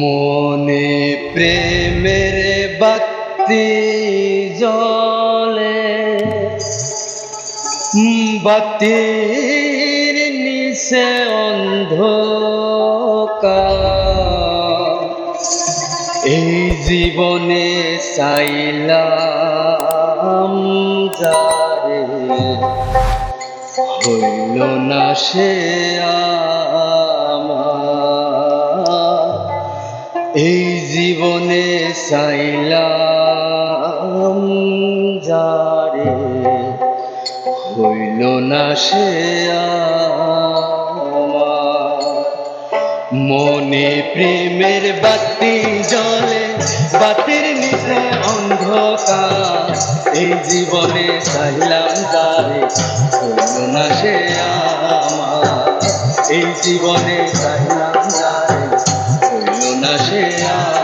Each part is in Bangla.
মনে প্রেমের বাতি জলে বাতির নিচে অন্ধকার। এই জীবনে চাইলাম যারে। হইল না সে আমার জীবনে চাইলাম যারে, হইল না সে মনে প্রেমের বাতি জলে বাতির নিচে অন্ধকার। এই জীবনে চাইলাম তারে হইল না সে এই জীবনে চাইলাম তারে হইল না সে আমার।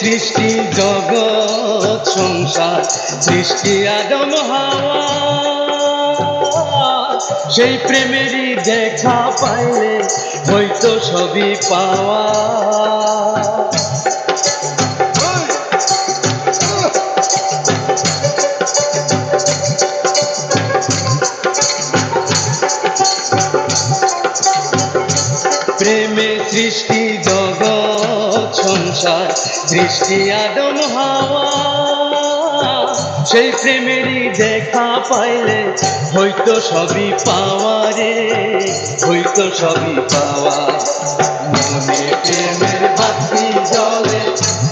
সৃষ্টি জগৎ সংসার, সৃষ্টি আদম হাওয়া। সেই প্রেমেরই দেখা পাইলে হয়তো সবই পাওয়া। প্রেমে সৃষ্টি জগৎ সংসার সৃষ্টি আদম হাওয়া। সেই প্রেমেরই দেখা পাইলে হয়তো সবই পাওয়া রে, হয়তো সবই পাওয়া। মনে প্রেমের বাতি জলে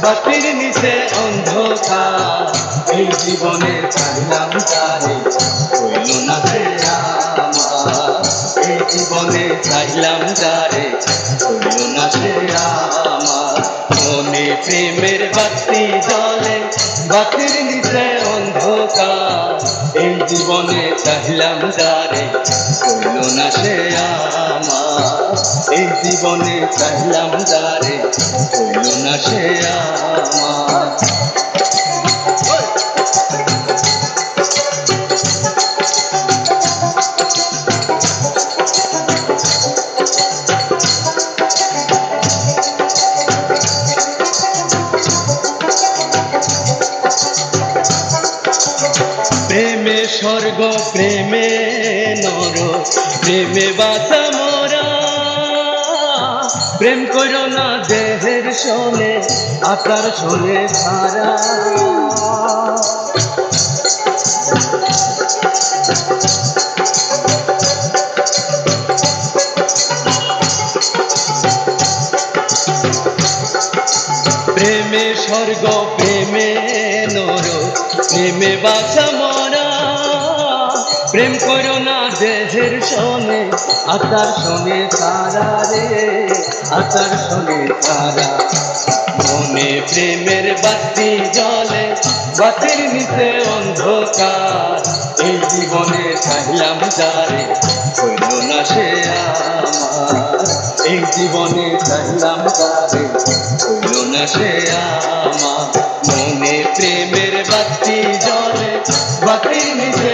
বাতির নিচে অন্ধকার। এই জীবনে চাইলাম তারে, হইল না আমার। এই জীবনে চাইলাম যারে হইল না সে প্রেমের বাতি জলে বাতির নিচে অন্ধকার। এই জীবনে চাহিলাম যারে, করল না সে আমার। এই জীবনে চাহিলাম যারে, করল না সে আমার স্বর্গ, প্রেমে নর, প্রেমে বাসা মরা। প্রেম করো না দেহের শোনে, আকার শোনে সারা। প্রেমে স্বর্গ, প্রেমে নর, প্রেমে বাসা প্রেম করো না দেহের শোনে আকার শোনে সারা রে আকার শোনে সারা মনে প্রেমের বাতি জলে বাতির নিচে অন্ধকার। এই জীবনে চাইলাম যারে, হইল না সে আমার। এই জীবনে চাইলাম যারে, হইল না সে আমার। মনে প্রেমের বাতি জলে বাতির নিচে